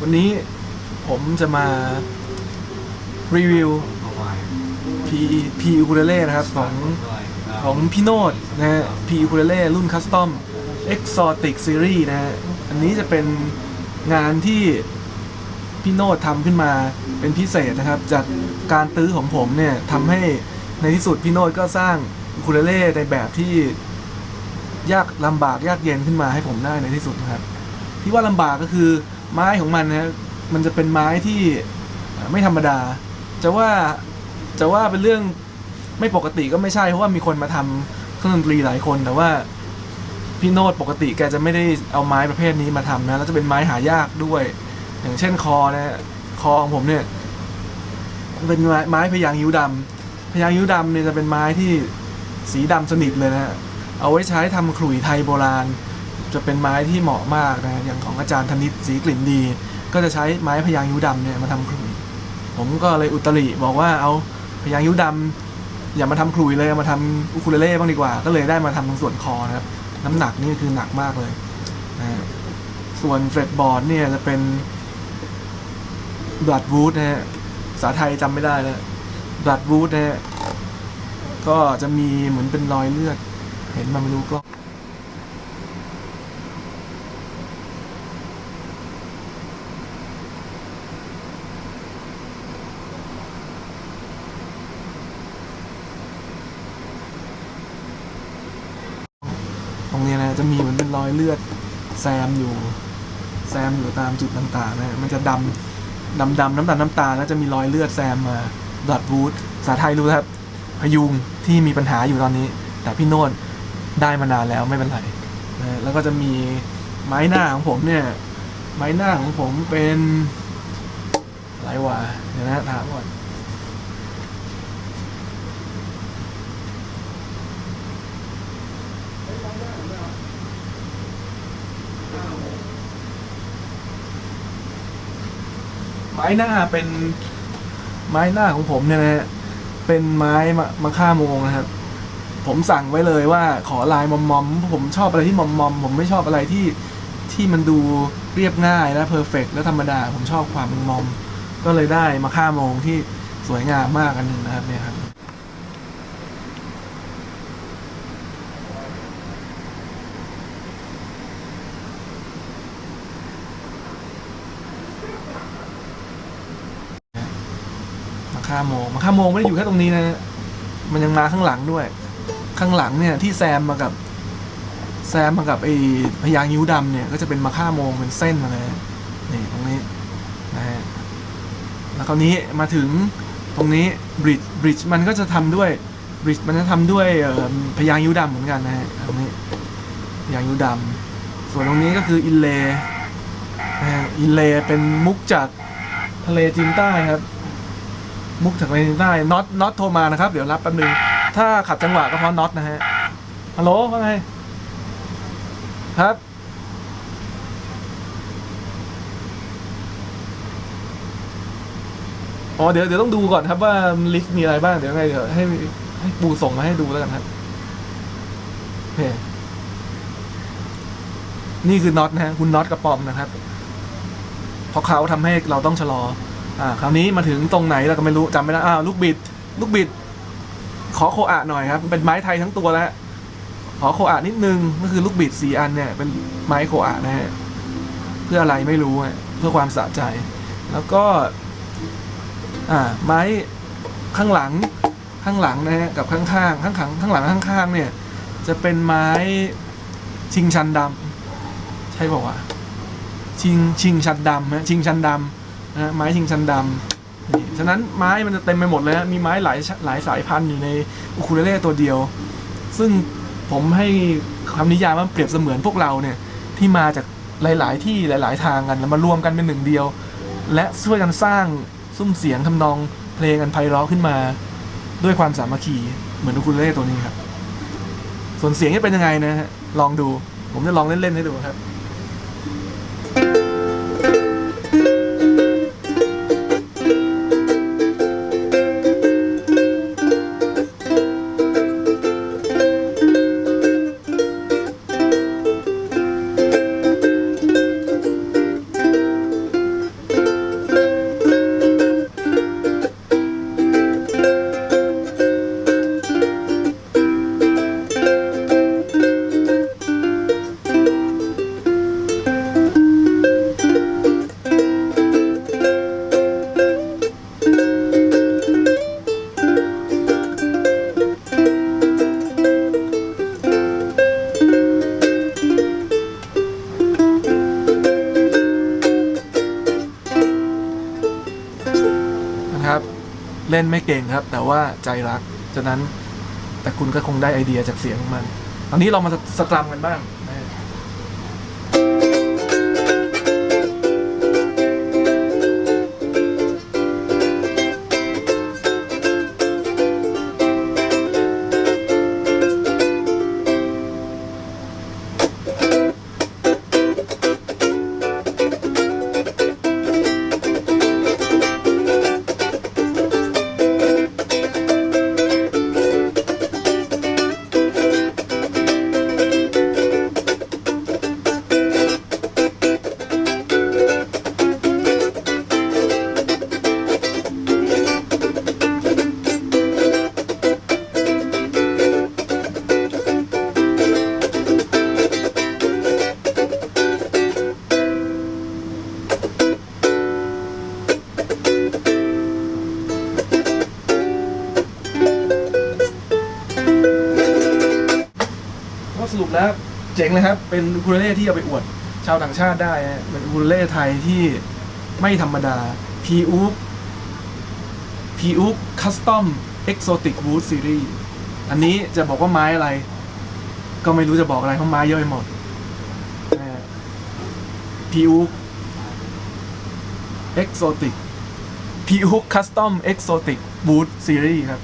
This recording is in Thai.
วันนี้ผมจะมารีวิว P P อูคูเลเล่นะครับ ของของพี่โนดนะฮะ P อูคูเลเล่รุ่นคัสตอม Exotic Series นะฮะ อันนี้จะเป็นงานที่พี่โนดทำขึ้นมาเป็นพิเศษนะครับ จากการตื้อของผมเนี่ยทำให้ในที่สุดพี่โนดก็สร้างคูเลเล่ในแบบที่ยากลำบากยากเย็นขึ้นมาให้ผมได้ในที่สุดนะครับ ที่ว่าลำบากก็คือ ไม้ของมันนะมันจะเป็นไม้ที่ไม่ธรรมดา จะว่าจะว่าเป็นเรื่องไม่ปกติก็ไม่ใช่เพราะว่ามีคนมาทำเครื่องดนตรีหลายคนแต่ว่าพี่โนดปกติแกจะไม่ได้เอาไม้ประเภทนี้มาทำนะแล้วจะเป็นไม้หายากด้วย อย่างเช่นคอนะคอของผมเนี่ยเป็นไม้ไม้พยางค์ยิ้วดำพยางค์ยิ้วดำเนี่ยจะเป็นไม้ที่สีดำสนิทเลยนะฮะเอาไว้ใช้ทำขลุ่ยไทยโบราณ จะเป็นไม้ที่เหมาะมากนะอย่างของอาจารย์ธนิตสีกลิ่นดี ก็จะใช้ไม้พยางค์ยิ้วดำเนี่ยมาทำขลุ่ยผมก็เลยอุตริบอกว่าเอาพยางค์ยิ้วดำอย่ามาทำขลุ่ยเลยมาทำอุคูเลเล่บ้างดีกว่า ก็เลยได้มาทำตรงส่วนคอนะครับน้ำหนักนี่คือหนักมากเลยนะส่วนเฟรดบอร์ดเนี่ยจะเป็นบลัดวูดนะฮะภาษาไทยจำไม่ได้แล้วบลัดวูดนะฮะก็จะมีเหมือนเป็นรอยเลือด เห็นมาไม่รู้ก็ รงนี้นะจะมีเหมือนเป็นรอยเลือดแซมอยู่แซมอยู่ตามจุดต่างๆนะมันจะดำดำดำน้ำตาลน้ำตาลแล้วจะมีรอยเลือดแซมมาบลัดวูดภาไทยรู้ครับ พยุงที่มีปัญหาอยู่ตอนนี้ แต่พี่โนดได้มานานแล้วไม่เป็นไรนะแล้วก็จะมีไม้หน้าของผมเนี่ย ไม้หน้าของผมเป็นอะไรวะเดี๋ยวนะถามก่อน ม้หน้าเป็นไม้หน้าของผมเนี่ยนะฮะเป็นไม้มะมะค่าโมงนะครับ ผมสั่งไว้เลยว่าขอลายมอมมอมผมชอบอะไรที่มอมมอมผมไม่ชอบอะไรที่ที่มันดูเรียบง่ายและเพอร์เฟกและธรรมดา ผมชอบความมอมมอมก็เลยได้มะค่าโมงที่สวยงามมากอันหนึ่งนะครับเนี่ยครับ ค่าโมงมาค่าโมงไม่ได้อยู่แค่ตรงนี้นะ มันยังมาข้างหลังด้วย ข้างหลังเนี่ยที่แซมมากับ แซมมากับไอ้พยางยิ้วดำเนี่ย ก็จะเป็นมาค่าโมงเป็นเส้นมาเลยนี่ตรงนี้นะฮะแล้วคราวนี้มาถึงตรงนี้บริดจ์บริดจ์มันก็จะทำด้วยบริดจ์มันจะทำด้วยพยางยิ้วดำเหมือนกันนะฮะตรงนี้พยางยิ้วดำส่วนตรงนี้ก็คืออินเลย์นะฮะอินเลเป็นมุกจากทะเลจีนใต้ครับ มุกจากในใต้น็อตน็อตโทรมานะครับ เดี๋ยวรับแป๊บนึง ถ้าขัดจังหวะก็เพราะน็อตนะฮะฮัลโหลว่าไงครับ อ๋อเดี๋ยวเดี๋ยวต้องดูก่อนครับว่าลิสต์มีอะไรบ้าง เดี๋ยวไงเดี๋ยวให้ให้ปูส่งมาให้ดูแล้วกันครับโอเคนี่คือน็อตนะฮะคุณน็อตกระป๋อมนะครับเพราะเขาทำให้เราต้องชะลอ อ่าคราวนี้มาถึงตรงไหนเราก็ไม่รู้จำไม่ได้อ้าวลูกบิด ลูกบิด ขอโคอะหน่อยครับ เป็นไม้ไทยทั้งตัวแล้วขอโคอะนิดนึงก็คือลูกบิดสี่อันเนี่ย เป็นไม้โคอะนะฮะเพื่ออะไรไม่รู้อะเพื่อความสะใจ แล้วก็ อ่า ไม้ข้างหลังข้างหลังนะฮะกับข้างๆข้างขังข้างหลังข้างๆเนี่ย จะเป็นไม้ชิงชันดำใช่ป่าวะชิงชิงชันดำนะชิงชันดำ นะฮะไม้ชิงชันดำนี่ฉะนั้นไม้มันจะเต็มไปหมดเลยฮะมีไม้หลายหลายสายพันธุ์อยู่ในอุคูเลเล่ตัวเดียว ซึ่งผมให้คำนิยามว่าเปรียบเสมือนพวกเราเนี่ยที่มาจากหลาย ๆ ที่หลาย ๆ ทางกันแล้วมารวมกันเป็นหนึ่งเดียว และช่วยกันสร้างซุ้มเสียงทำนองเพลงอันไพเราะขึ้นมา ด้วยความสามัคคีเหมือนอุคูเลเล่ตัวนี้ครับส่วนเสียงจะเป็นยังไงนะฮะลองดู ผมจะลองเล่น ๆ ให้ดูครับ เล่นไม่เก่งครับ แต่ว่าใจรักฉะนั้นแต่คุณก็คงได้ไอเดียจากเสียงของมันตอนนี้เรามาสตรัมกันบ้าง แล้วเจ๋งเลยครับ เป็นอูคูเลเล่ที่เอาไปอวดชาวต่างชาติได้ฮะเป็นอูคูเลเล่ไทยที่ไม่ธรรมดา p ีอูป p ีอูปคัสตอมเอ็กโซติกวูดซีรีส์อันนี้จะบอกว่าไม้อะไร ก็ไม่รู้จะบอกอะไรเพราะไม้เยอะไปหมดพีอูปเอ็กโซติกพีอูปคัสตอมเอ็กโซติกวูดซีรีส์ครับ